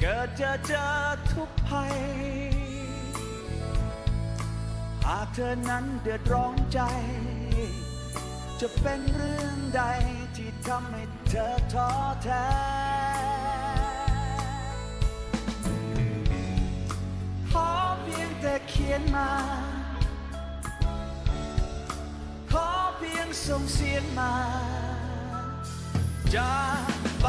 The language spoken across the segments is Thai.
เกิดเจอเจอทุกภัย หากเธอนั้นเดือดร้อนใจ จะเป็นเรื่องใดที่ทำให้เธอท้อแท้ ขอเพียงแต่เขียนมา ขอเพียงส่งเสียงมาจะไป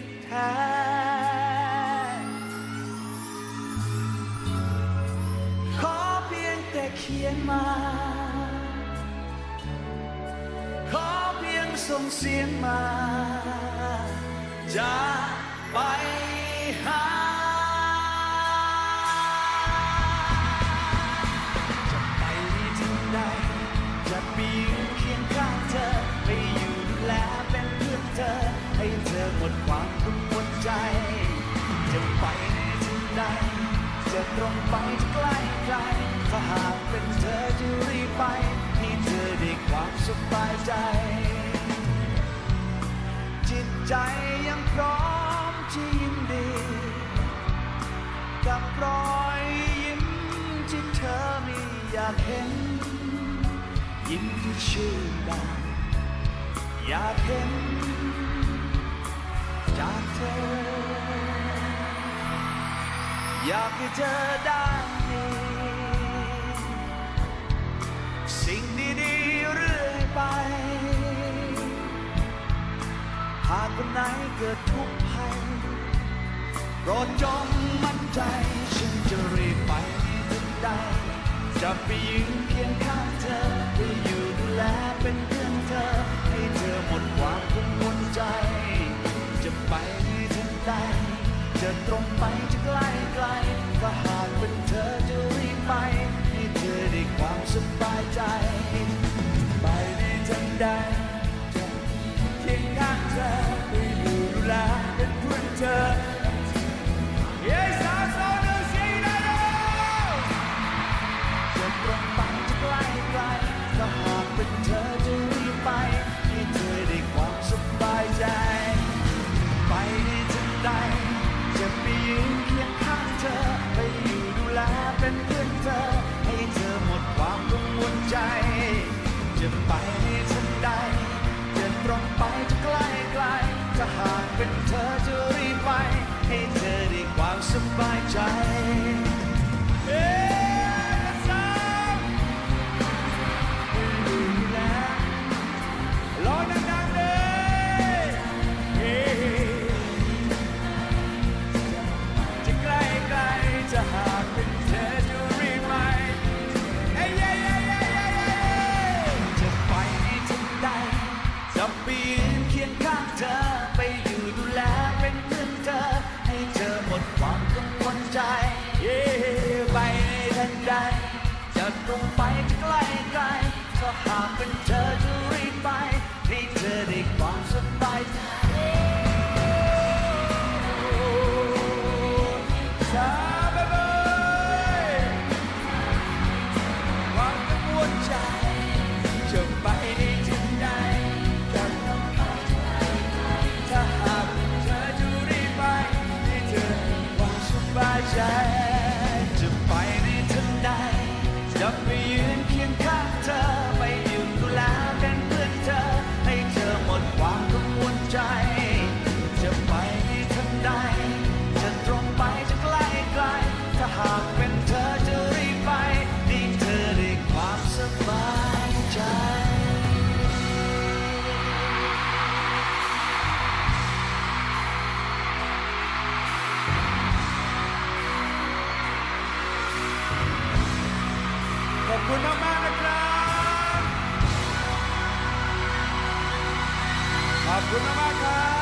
แท้ขอเพียงแต่เขียนมา ขอเพียงส่งเสียงมา จะไปหาจะไปที่ใดจะไปยืนเคียงข้างเธอไปอยู่ดูแลเป็นเพื่อนเธอให้เธอหมดความกังวล ใจ จะไปที่ใดจะตรงไปจะใกล้ไกลถ้าหากเป็นเธอจะรีบไปให้เธอได้ความสบายใจ จิตใจยังพร้อมที่ยินดี กับรอยยิ้มที่เธอม่อยากเห็น ยิ้มที่ชื่นบานอยากเห็น จากเธอ อยากให้เธอได้มีสิ่งดีๆเรื่อยไป หากวันไหนเกิดทุกข์ภัยโปรดจงมั่นใจ ฉันจะรีบไปทันใดจะไปยืนเคียงข้างเธอไปอยู่ดูแล ตรงไป ทันใดจะตรงไปจะใกล้ไกลถ้าหากเป็นเธอจะรีบไป ให้เธอได้ความสบายใจเถ้ Abdul Namakan. Abdul Namakan.